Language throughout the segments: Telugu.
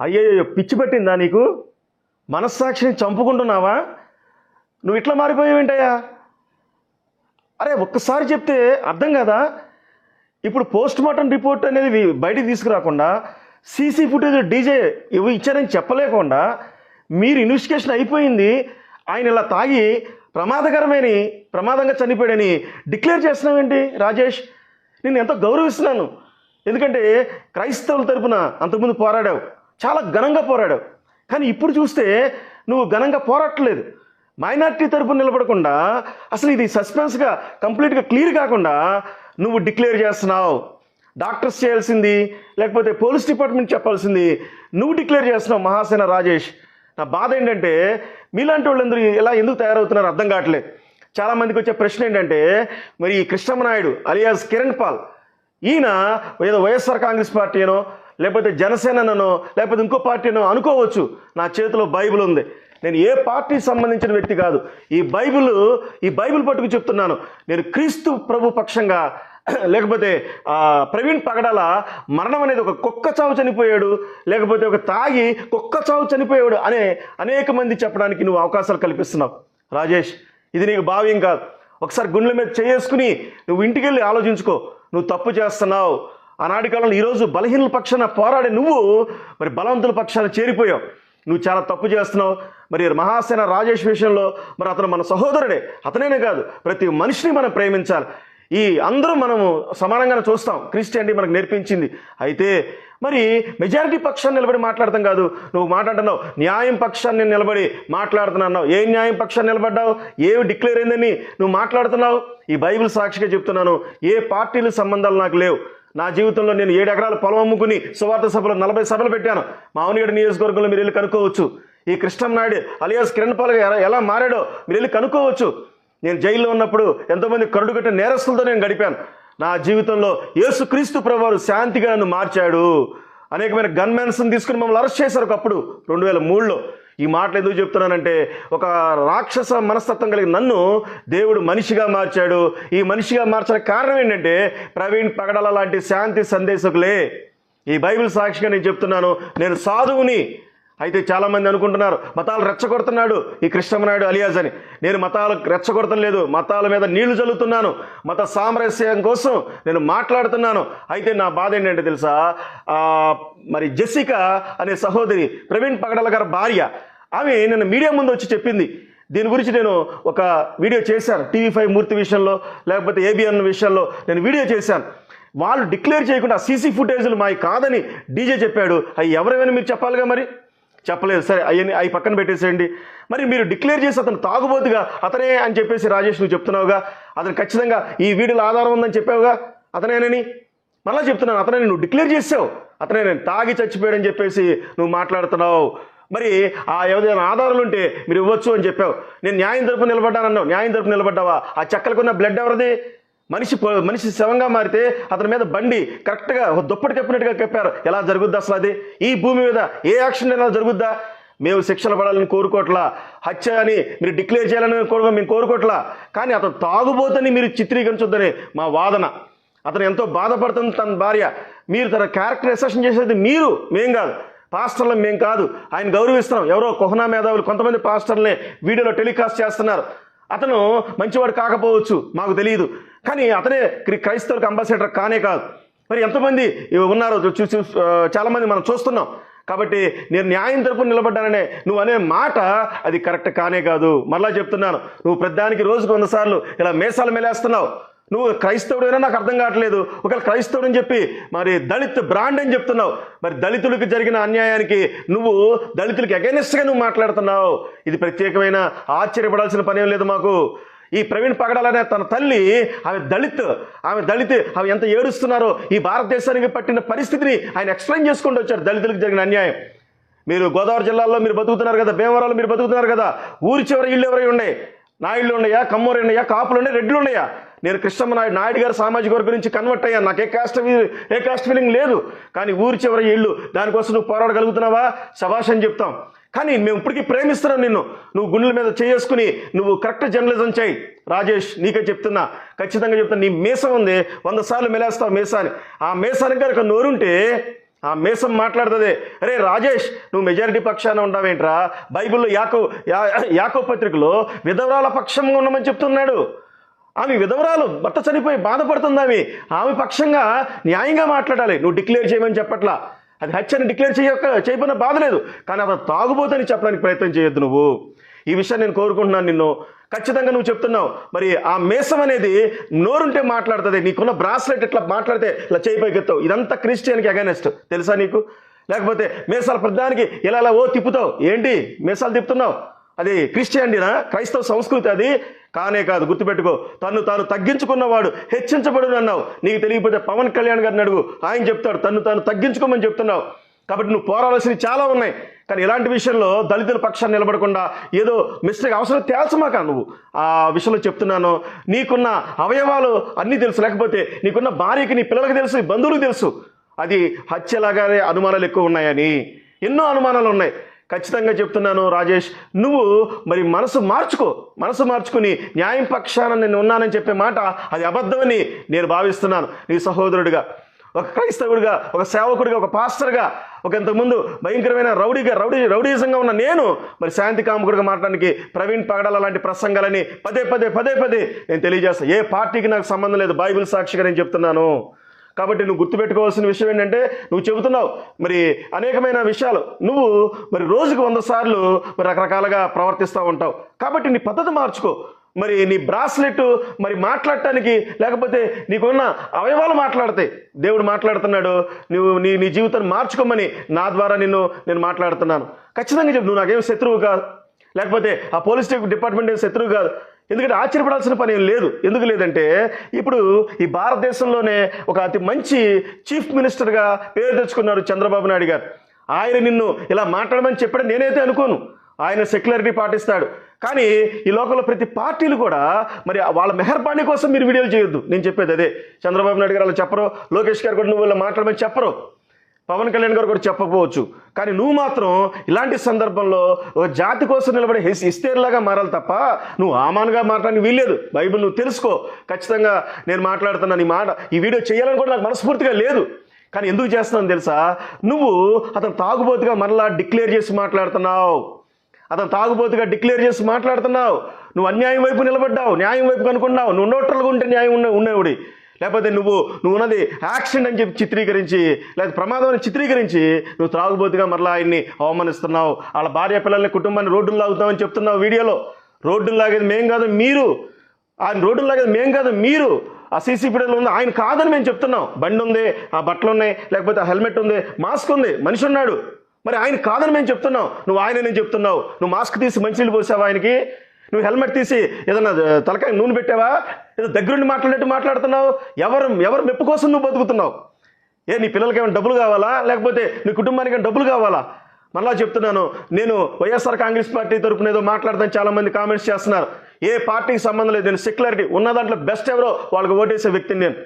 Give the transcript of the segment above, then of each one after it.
అయ్యయ్యో పిచ్చి పట్టిందా నీకు? మనస్సాక్షిని చంపుకుంటున్నావా? నువ్వు ఇట్లా మారిపోయావేంటయ్యా? అరే ఒక్కసారి చెప్తే అర్థం కదా? ఇప్పుడు పోస్ట్ మార్టం రిపోర్ట్ అనేది బయటికి తీసుకురాకుండా సీసీ ఫుటేజ్ డీజే ఇవి ఇచ్చారని చెప్పలేకుండా మీరు ఇన్వెస్టిగేషన్ అయిపోయింది ఆయన ఇలా తాగి ప్రమాదకరమైన ప్రమాదంగా చనిపోయాడని డిక్లేర్ చేస్తున్నావేంటి రాజేష్? నేను ఎంతో గౌరవిస్తున్నాను. ఎందుకంటే క్రైస్తవుల తరపున అంతకుముందు పోరాడావు. చాలా ఘనంగా పోరాడావు కానీ ఇప్పుడు చూస్తే నువ్వు ఘనంగా పోరాటలేదు మైనార్టీ తరపున నిలబడకుండా అసలు ఇది సస్పెన్స్గా కంప్లీట్గా క్లియర్ కాకుండా నువ్వు డిక్లేర్ చేస్తున్నావు. డాక్టర్స్ చేయాల్సింది లేకపోతే పోలీస్ డిపార్ట్మెంట్ చెప్పాల్సింది నువ్వు డిక్లేర్ చేస్తున్నావు మహాసేన రాజేష్. నా బాధ ఏంటంటే మీలాంటి వాళ్ళందరూ ఎలా ఎందుకు తయారవుతున్నారో అర్థం కావట్లేదు. చాలామందికి వచ్చే ప్రశ్న ఏంటంటే మరి ఈ కృష్ణమనాయుడు అలియాస్ కిరణ్ పాల్ ఈయన ఏదో వైఎస్ఆర్ కాంగ్రెస్ పార్టీనో లేకపోతే జనసేననో లేకపోతే ఇంకో పార్టీనో అనుకోవచ్చు. నా చేతిలో బైబిల్ ఉంది. నేను ఏ పార్టీకి సంబంధించిన వ్యక్తి కాదు. ఈ బైబిల్ ఈ బైబిల్ పట్టుకు చెప్తున్నాను. నేను క్రీస్తు ప్రభు పక్షంగా లేకపోతే ప్రవీణ్ పగడాల మరణం అనేది ఒక కుక్క చావు చనిపోయాడు లేకపోతే ఒక తాగి కుక్క చావు చనిపోయాడు అనే అనేక మంది చెప్పడానికి నువ్వు అవకాశాలు కల్పిస్తున్నావు. రాజేష్ ఇది నీకు భావ్యం కాదు. ఒకసారి గుండెల మీద చేసుకుని నువ్వు ఇంటికి వెళ్ళి ఆలోచించుకో. నువ్వు తప్పు చేస్తున్నావు. ఆనాటి కాలంలో ఈరోజు బలహీనుల పక్షాన పోరాడే నువ్వు మరి బలవంతుల పక్షాన చేరిపోయావు. నువ్వు చాలా తప్పు చేస్తున్నావు. మరి మహాసేన రాజేష్ విషయంలో మరి అతను మన సహోదరుడే. అతనేనే కాదు ప్రతి మనిషిని మనం ప్రేమించాలి. ఈ అందరూ మనము సమానంగానే చూస్తాం. క్రిస్టియానిటీ మనకు నేర్పించింది. అయితే మరి మెజారిటీ పక్షాన్ని నిలబడి మాట్లాడతాం కాదు. నువ్వు మాట్లాడుతున్నావు న్యాయం పక్షాన్ని నిలబడి మాట్లాడుతున్నావు ఏ న్యాయం పక్షాన్ని నిలబడ్డావు? ఏమి డిక్లేర్ అయిందని నువ్వు మాట్లాడుతున్నావు? ఈ బైబిల్ సాక్షిగా చెప్తున్నాను. ఏ పార్టీలు సంబంధాలు నాకు లేవు. నా జీవితంలో నేను ఏడు ఎకరాల పొలం అమ్ముకుని సువార్త సభలో నలభై సభలు పెట్టాను. మామూలుగడ నియోజకవర్గంలో మీరు వెళ్ళి కనుక్కోవచ్చు. ఈ కృష్ణం నాయుడు అలియాస్ కిరణ్ పాల్ ఎలా మారాడో మీరు వెళ్ళి కనుక్కోవచ్చు. నేను జైల్లో ఉన్నప్పుడు ఎంతోమంది కరుడు కట్టిన నేరస్తులతో నేను గడిపాను. నా జీవితంలో యేసుక్రీస్తు ప్రభువారు శాంతిగా నన్ను మార్చాడు. అనేకమైన గన్మెన్స్ని తీసుకుని మమ్మల్ని అరెస్ట్ చేశారు ఒకప్పుడు రెండు వేల మూడులో. ఈ మాటలు ఎందుకు చెప్తున్నానంటే ఒక రాక్షస మనస్తత్వం కలిగిన నన్ను దేవుడు మనిషిగా మార్చాడు. ఈ మనిషిగా మార్చిన కారణం ఏంటంటే ప్రవీణ్ పగడల లాంటి శాంతి సందేశకులే. ఈ బైబిల్ సాక్షిగా నేను చెప్తున్నాను. నేను సాధువుని. అయితే చాలామంది అనుకుంటున్నారు మతాలు రెచ్చగొడుతున్నాడు ఈ కృష్ణమనాయుడు అలియాజ్ అని. నేను మతాలు రెచ్చగొడతం లేదు మతాల మీద నీళ్ళు చల్లుతున్నాను మత సామరస్యం కోసం నేను మాట్లాడుతున్నాను. అయితే నా బాధ ఏంటంటే తెలుసా? మరి జెసిక అనే సహోదరి ప్రవీణ్ పగడల గారి భార్య ఆమె నిన్న మీడియా ముందు వచ్చి చెప్పింది. దీని గురించి నేను ఒక వీడియో చేశాను. టీవీ ఫైవ్ మూర్తి విషయంలో లేకపోతే ఏబిఎన్ విషయంలో నేను వీడియో చేశాను. వాళ్ళు డిక్లేర్ చేయకుండా సీసీ ఫుటేజ్లు మావి కాదని డీజే చెప్పాడు. అవి ఎవరైనా మీరు చెప్పాలిగా మరి? చెప్పలేదు. సరే అవన్నీ అవి పక్కన పెట్టేసేయండి. మరి మీరు డిక్లేర్ చేసి అతను తాగుబోతుగా అతనే అని చెప్పేసి రాజేష్ నువ్వు చెప్తున్నావుగా? అతను ఖచ్చితంగా ఈ వీడియోలో ఆధారం ఉందని చెప్పావుగా? అతనేనని? మళ్ళీ చెప్తున్నాను. అతనే నువ్వు డిక్లేర్ చేసావు. అతనే నేను తాగి చచ్చిపోయాడని చెప్పేసి నువ్వు మాట్లాడుతున్నావు. మరి ఆ ఏదైనా ఆధారాలు ఉంటే మీరు ఇవ్వచ్చు అని చెప్పావు. నేను న్యాయం తరపు నిలబడ్డానన్నావు. న్యాయం తరపు నిలబడ్డావా? ఆ చెక్కలకున్న బ్లడ్ ఎవరిది? మనిషి మనిషి శవంగా మారితే అతని మీద బండి కరెక్ట్గా దుప్పటి కప్పినట్టుగా కప్పారు. ఎలా జరుగుద్దా అసలు అది? ఈ భూమి మీద ఏ యాక్షన్ ఎలా జరుగుద్దా? మేము శిక్షలు పడాలని కోరుకోవట్లా? హత్య అని మీరు డిక్లేర్ చేయాలని కోరుకో మేము కోరుకోవట్లా? కానీ అతను తాగుబోతని మీరు చిత్రీకరించొద్దని మా వాదన. అతను ఎంతో బాధపడుతుంది తన భార్య. మీరు తన క్యారెక్టర్ ఎసెషన్ చేసేది మీరు మేం కాదు. పాస్టర్లు మేం కాదు. ఆయన గౌరవిస్తున్నాం. ఎవరో కొహనా మేధావులు కొంతమంది పాస్టర్లనే వీడియోలో టెలికాస్ట్ చేస్తున్నారు. అతను మంచివాడు కాకపోవచ్చు మాకు తెలియదు. కానీ అతనే క్రి- క్రైస్తవులకు అంబాసిడర్ కానే కాదు. మరి ఎంతమంది ఉన్నారో చూసి చాలామంది మనం చూస్తున్నాం. కాబట్టి నేను న్యాయం తరపున నిలబడ్డాననే నువ్వు అనే మాట అది కరెక్ట్ కానే కాదు. మరలా చెప్తున్నాను. నువ్వు ప్రతిదానికి రోజుకు వంద సార్లు ఇలా మేసాలు మెలేస్తున్నావు. నువ్వు క్రైస్తవుడైనా నాకు అర్థం కావట్లేదు. ఒకవేళ క్రైస్తవుడు అని చెప్పి మరి దళిత్ బ్రాండ్ అని చెప్తున్నావు. మరి దళితులకు జరిగిన అన్యాయానికి నువ్వు దళితులకు అగెనిస్ట్గా నువ్వు మాట్లాడుతున్నావు. ఇది ప్రత్యేకమైన ఆశ్చర్యపడాల్సిన పని ఏం లేదు మాకు. ఈ ప్రవీణ్ పగడాలనే తన తల్లి ఆమె దళిత్ ఆమె దళిత్ ఆమె ఎంత ఏడుస్తున్నారో ఈ భారతదేశానికి పట్టిన పరిస్థితిని ఆయన ఎక్స్ప్లెయిన్ చేసుకుంటూ వచ్చారు దళితులకు జరిగిన అన్యాయం. మీరు గోదావరి జిల్లాలో మీరు బతుకుతున్నారు కదా భీమవరంలో మీరు బతుకుతున్నారు కదా ఊరి చివరి ఇళ్ళు ఎవరై ఉన్నాయి? నాయుళ్ళు ఉన్నాయా? కమ్మూరు ఉన్నాయా? కాపులు ఉన్నాయి? రెడ్లు ఉన్నాయా? నేను కృష్ణమ్మ నాయుడు నాయుడు గారు సామాజిక వర్గం నుంచి కన్వర్ట్ అయ్యాను. నాకు a caste a caste feeling లేదు. కానీ ఊరి చివరి ఇళ్ళు. దానికోసం నువ్వు పోరాడగలుగుతున్నావా? శభాష్ అని చెప్తాం. కానీ మేము ఇప్పటికీ ప్రేమిస్తున్నాం నిన్ను. నువ్వు గుండెల మీద చేసుకుని నువ్వు కరెక్ట్ జర్నలిజం చేయి. రాజేష్ నీకే చెప్తున్నా. ఖచ్చితంగా చెప్తున్నా. నీ మీసం ఉంది. వంద సార్లు మెలేస్తావు మీసాని ఆ మీసానికి కనుక నోరుంటే ఆ మేసం మాట్లాడుతుంది. అరే రాజేష్ నువ్వు మెజారిటీ పక్షాన ఉండవేంట్రా? బైబిల్లో యాకో యాకో పత్రికలో విధవరాల పక్షంగా ఉండమని చెప్తున్నాడు. ఆమె విధవరాలు భర్త చనిపోయి బాధపడుతుంది ఆమె. ఆమె పక్షంగా న్యాయంగా మాట్లాడాలి. నువ్వు డిక్లేర్ చేయమని చెప్పట్లా. అది హత్యని డిక్లేర్ చేయక చేయబడిన బాధ లేదు. కానీ అతను తాగుబోతని చెప్పడానికి ప్రయత్నం చేయొద్దు నువ్వు. ఈ విషయాన్ని నేను కోరుకుంటున్నాను నిన్ను. ఖచ్చితంగా నువ్వు చెప్తున్నావు. మరి ఆ మేసం అనేది నోరుంటే మాట్లాడుతుంది. నీకున్న బ్రాస్లెట్ ఇట్లా మాట్లాడితే ఇలా చేయి ఇదంతా క్రిస్టియన్కి అగైనెస్ట్ తెలుసా నీకు? లేకపోతే మేసాల ప్రధానికి ఇలా ఇలా ఓ తిప్పుతావు? ఏంటి? మేసాలు తిప్పుతున్నావు? అది క్రిస్టియానిటీనా క్రైస్తవ సంస్కృతి అది. కానే కాదు గుర్తుపెట్టుకో. తను తాను తగ్గించుకున్నవాడు హెచ్చించబడును అన్నావు నీకు తెలియకపోతే పవన్ కళ్యాణ్ గారిని అడుగు. ఆయన చెప్తాడు తను తాను తగ్గించుకోమని చెప్తున్నావు. కాబట్టి నువ్వు పోరాడాల్సినవి చాలా ఉన్నాయి. కానీ ఇలాంటి విషయంలో దళితుల పక్షాన్ని నిలబడకుండా ఏదో మిస్టేక్ అవసరం తేల్చమాక నువ్వు. ఆ విషయంలో చెప్తున్నాను. నీకున్న అవయవాలు అన్నీ తెలుసు. లేకపోతే నీకున్న భార్యకి నీ పిల్లలకు తెలుసు నీ బంధువులకు తెలుసు. అది హత్యలాగానే అనుమానాలు ఎక్కువ ఉన్నాయని. ఎన్నో అనుమానాలు ఉన్నాయి. ఖచ్చితంగా చెప్తున్నాను రాజేష్ నువ్వు మరి మనసు మార్చుకో మనసు మార్చుకుని న్యాయం పక్షాన నేను ఉన్నానని చెప్పే మాట అది అబద్ధమని నేను భావిస్తున్నాను. నీ సహోదరుడిగా ఒక క్రైస్తవుడిగా ఒక సేవకుడిగా ఒక పాస్టర్గా ఒక ఇంతకుముందు భయంకరమైన రౌడీగా రౌడీ రౌడీజంగా ఉన్న నేను మరి శాంతి కాముకుడిగా మాట్లాడడానికి ప్రవీణ్ పగడాల లాంటి ప్రసంగాలని పదే పదే పదే పదే నేను తెలియజేస్తాను ఏ పార్టీకి నాకు సంబంధం లేదు బైబిల్ సాక్షిగా నేను చెప్తున్నాను. కాబట్టి నువ్వు గుర్తుపెట్టుకోవాల్సిన విషయం ఏంటంటే నువ్వు చెబుతున్నావు మరి అనేకమైన విషయాలు. నువ్వు మరి రోజుకు వంద సార్లు మరి రకరకాలుగా ప్రవర్తిస్తూ ఉంటావు. కాబట్టి నీ పద్ధతి మార్చుకో. మరి నీ బ్రాస్లెట్ మరి మాట్లాడటానికి లేకపోతే నీకున్న అవయవాలు మాట్లాడతాయి. దేవుడు మాట్లాడుతున్నాడు నువ్వు నీ నీ జీవితాన్ని మార్చుకోమని నా ద్వారా నిన్ను నేను మాట్లాడుతున్నాను. ఖచ్చితంగా చెప్పు నువ్వు నాకేం శత్రువు కాదు. లేకపోతే ఆ పోలీస్ డిపార్ట్మెంట్ ఏం శత్రువు కాదు. ఎందుకంటే ఆశ్చర్యపడాల్సిన పని ఏం లేదు. ఎందుకు లేదంటే ఇప్పుడు ఈ భారతదేశంలోనే ఒక అతి మంచి చీఫ్ మినిస్టర్గా పేరు తెచ్చుకున్నారు చంద్రబాబు నాయుడు గారు. ఆయన నిన్ను ఇలా మాట్లాడమని చెప్పడం నేనైతే అనుకోను. ఆయన సెక్యులరిటీ పాటిస్తాడు. కానీ ఈ లోకంలో ప్రతి పార్టీలు కూడా మరి వాళ్ళ మెహర్బాణి కోసం మీరు వీడియోలు చేయొద్దు. నేను చెప్పేది అదే. చంద్రబాబు నాయుడు గారు అలా చెప్పరు. లోకేష్ గారు కూడా నువ్వు ఇలా మాట్లాడమని చెప్పరు. పవన్ కళ్యాణ్ గారు కూడా చెప్పకపోవచ్చు కానీ నువ్వు మాత్రం ఇలాంటి సందర్భంలో ఒక జాతి కోసం నిలబడే హిస్ ఇస్తేర్లాగా మారాలి తప్ప నువ్వు ఆమానుగా మారడానికి వీల్లేదు. బైబిల్ నువ్వు తెలుసుకో. ఖచ్చితంగా నేను మాట్లాడుతున్నాను ఈ మాట ఈ వీడియో చేయాలని కూడా నాకు మనస్ఫూర్తిగా లేదు. కానీ ఎందుకు చేస్తున్నాను తెలుసా? నువ్వు అతను తాగుబోతుగా మరలా డిక్లేర్ చేసి మాట్లాడుతున్నావు. అతను తాగుబోతుగా డిక్లేర్ చేసి మాట్లాడుతున్నావు. నువ్వు అన్యాయం వైపు నిలబడ్డావు న్యాయం వైపు కనుక్కున్నావు నువ్వు నోట్రల్గా ఉంటే న్యాయం ఉన్న ఉండేవుడి. లేకపోతే నువ్వు నువ్వు ఉన్నది యాక్సిడెంట్ అని చెప్పి చిత్రీకరించి లేదా ప్రమాదం అని చిత్రీకరించి నువ్వు త్రాగుబోతుగా మరలా ఆయన్ని అవమానిస్తున్నావు. వాళ్ళ భార్య పిల్లల్ని కుటుంబాన్ని రోడ్డులు లాగుతామని చెప్తున్నావు వీడియోలో. రోడ్డులు లాగేది మేం కాదు మీరు. ఆయన రోడ్డులు లాగేది మేం కాదు మీరు. ఆ సీసీ ఫీడర్లు ఉంది ఆయన కాదని మేము చెప్తున్నాం. బండి ఉంది ఆ బట్టలు ఉన్నాయి లేకపోతే ఆ హెల్మెట్ ఉంది మాస్క్ ఉంది మనిషి ఉన్నాడు. మరి ఆయన కాదని మేము చెప్తున్నాం. నువ్వు ఆయన నేను చెప్తున్నావు. నువ్వు మాస్క్ తీసి మంచినీళ్ళు పోసావా ఆయనకి? నువ్వు హెల్మెట్ తీసి ఏదన్నా తలకాయ నూనె పెట్టావా? ఏదో దగ్గరుండి మాట్లాడినట్టు మాట్లాడుతున్నావు? ఎవరు ఎవరు మెప్పు కోసం నువ్వు బతుకుతున్నావు? ఏ నీ పిల్లలకి ఏమైనా డబ్బులు కావాలా? లేకపోతే నీ కుటుంబానికి ఏమైనా డబ్బులు కావాలా? మళ్ళా చెప్తున్నాను నేను వైఎస్ఆర్ కాంగ్రెస్ పార్టీ తరపున ఏదో మాట్లాడతాను చాలామంది కామెంట్స్ చేస్తున్నారు. ఏ పార్టీకి సంబంధం లేదు నేను సెక్యులారిటీ ఉన్న దాంట్లో బెస్ట్ ఎవరో వాళ్ళకి ఓటేసే వ్యక్తిని నేను.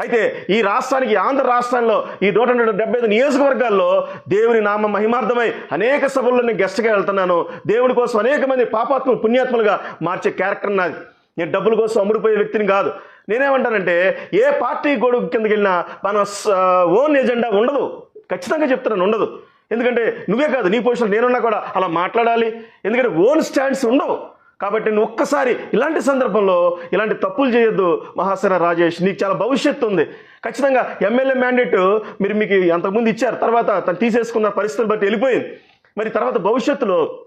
అయితే ఈ రాష్ట్రానికి ఆంధ్ర రాష్ట్రంలో ఈ నూట డెబ్బై ఐదు నియోజకవర్గాల్లో దేవుని నామ మహిమార్థమై అనేక సభల్లో నేను గెస్ట్గా వెళ్తున్నాను. దేవుడి కోసం అనేక మంది పాపాత్మలు పుణ్యాత్మలుగా మార్చే క్యారెక్టర్ నాది. నేను డబ్బుల కోసం అమ్ముడిపోయే వ్యక్తిని కాదు. నేనేమంటానంటే ఏ పార్టీ గొడుగు కిందకి వెళ్ళినా మన ఓన్ ఎజెండా ఉండదు. ఖచ్చితంగా చెప్తున్నాను ఉండదు. ఎందుకంటే నువ్వే కాదు నీ పొజిషన్ నేనున్నా కూడా అలా మాట్లాడాలి. ఎందుకంటే ఓన్ స్టాండ్స్ ఉండవు. కాబట్టి నువ్వు ఒక్కసారి ఇలాంటి సందర్భంలో ఇలాంటి తప్పులు చేయొద్దు మహాసేన రాజేష్. నీకు చాలా భవిష్యత్తు ఉంది. ఖచ్చితంగా ఎమ్మెల్యే మ్యాండేట్ మీరు మీకు అంతకుముందు ఇచ్చారు. తర్వాత తను తీసేసుకున్న పరిస్థితులు బట్టి వెళ్ళిపోయింది. మరి తర్వాత భవిష్యత్తులో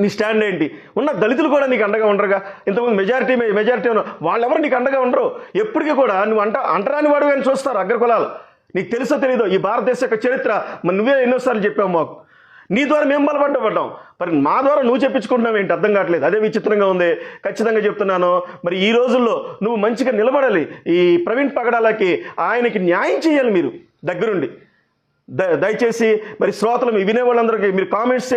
నీ స్టాండ్ ఏంటి? ఉన్న దళితులు కూడా నీకు అండగా ఉండరుగా. ఇంతకుముందు మెజారిటీ మెజారిటీ వాళ్ళు వాళ్ళెవరు నీకు అండగా ఉండరు. ఎప్పటికీ కూడా నువ్వు అంట అంటరాని వాడు కానీ చూస్తారు అగ్రకులాలు. నీకు తెలుసో తెలీదో ఈ భారతదేశ యొక్క చరిత్ర. మరి నువ్వే ఎన్నోసార్లు చెప్పావు మాకు. నీ ద్వారా మేము బలపడ్డపడ్డాం మరి మా ద్వారా నువ్వు చెప్పించుకుంటున్నావు ఏంటి? అర్థం కావట్లేదు. అదే విచిత్రంగా ఉంది. ఖచ్చితంగా చెప్తున్నాను. మరి ఈ రోజుల్లో నువ్వు మంచిగా నిలబడాలి. ఈ ప్రవీణ్ పగడాలకి ఆయనకి న్యాయం చేయాలి మీరు. దగ్గరుండి. ద దయచేసి మరి శ్రోతలు మీ వినేవాళ్ళందరికీ మీరు కామెంట్స్